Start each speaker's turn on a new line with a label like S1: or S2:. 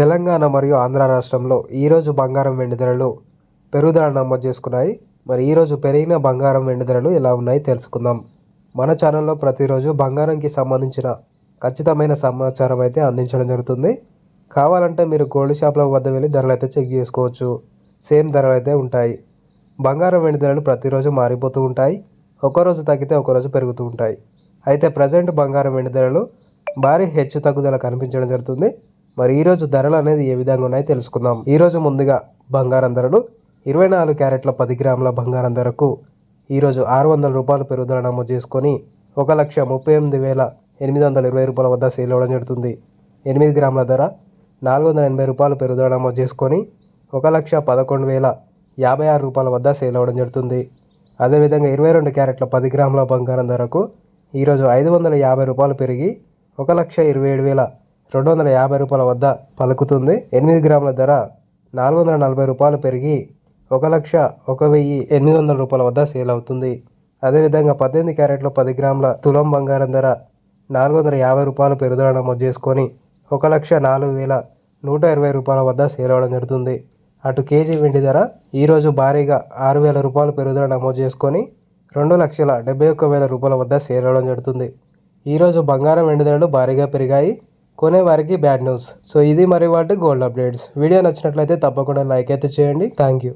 S1: తెలంగాణ మరియు ఆంధ్ర రాష్ట్రంలో ఈరోజు బంగారం వెండి ధరలు పెరుగుదల నమోదు చేసుకున్నాయి. మరి ఈరోజు పెరిగిన బంగారం వెండి ధరలు ఎలా ఉన్నాయి తెలుసుకుందాం. మన ఛానల్లో ప్రతిరోజు బంగారంకి సంబంధించిన ఖచ్చితమైన సమాచారం అయితే అందించడం జరుగుతుంది. కావాలంటే మీరు గోల్డ్ షాప్ల వద్ద వెళ్ళి ధరలు అయితే చెక్ చేసుకోవచ్చు. సేమ్ ధరలు అయితే ఉంటాయి. బంగారం వెండి ధరలు ప్రతిరోజు మారిపోతూ ఉంటాయి. ఒకరోజు తగ్గితే ఒకరోజు పెరుగుతూ ఉంటాయి. అయితే ప్రజెంట్ బంగారం వెండి ధరలు భారీ హెచ్చు తగ్గుదల కనిపించడం జరుగుతుంది. మరి ఈరోజు ధరలు అనేది ఏ విధంగా ఉన్నాయో తెలుసుకుందాం ఈరోజు ముందుగా బంగారం ధరలు ఇరవై నాలుగు క్యారెట్ల పది గ్రాముల బంగారం ధరకు ఈరోజు ఆరు వందల రూపాయలు పెరుగుదల నమోదు చేసుకొని ఒక లక్ష ముప్పై ఎనిమిది వేల ఎనిమిది వందల ఇరవై రూపాయల వద్ద సేల్ అవ్వడం జరుగుతుంది. ఎనిమిది గ్రాముల ధర నాలుగు వందల ఎనభై రూపాయలు పెరుగుదల నమోదు చేసుకొని ఒక లక్ష పదకొండు వేల యాభై ఆరు రూపాయల వద్ద సేల్ అవ్వడం జరుగుతుంది. అదేవిధంగా ఇరవై రెండు క్యారెట్ల పది గ్రాముల బంగారం ధరకు ఈరోజు ఐదు వందల యాభై రూపాయలు పెరిగి ఒక లక్ష ఇరవై ఏడు వేల రెండు వందల యాభై రూపాయల వద్ద పలుకుతుంది. ఎనిమిది గ్రాముల ధర నాలుగు వందల నలభై రూపాయలు పెరిగి ఒక లక్ష ఒక వెయ్యి ఎనిమిది వందల రూపాయల వద్ద సేల్ అవుతుంది. అదేవిధంగా పద్దెనిమిది క్యారెట్లు పది గ్రాముల తులం బంగారం ధర నాలుగు వందల యాభై రూపాయలు పెరుగుదల నమోదు చేసుకొని ఒక లక్ష నాలుగు వేల నూట ఇరవై రూపాయల వద్ద సేల్ అవ్వడం జరుగుతుంది. అటు కేజీ వెండి ధర ఈరోజు భారీగా ఆరు వేల రూపాయలు పెరుగుదల నమోదు చేసుకొని రెండు లక్షల డెబ్బై ఒక్క వేల రూపాయల వద్ద సేల్ అవ్వడం జరుగుతుంది. ఈరోజు బంగారం వెండి ధరలు భారీగా పెరిగాయి. కొనే వారికి బ్యాడ్ న్యూస్. సో ఇది మరి వాటి గోల్డ్ అప్డేట్స్. వీడియో నచ్చినట్లయితే తప్పకుండా లైక్ అయితే చేయండి. Thank you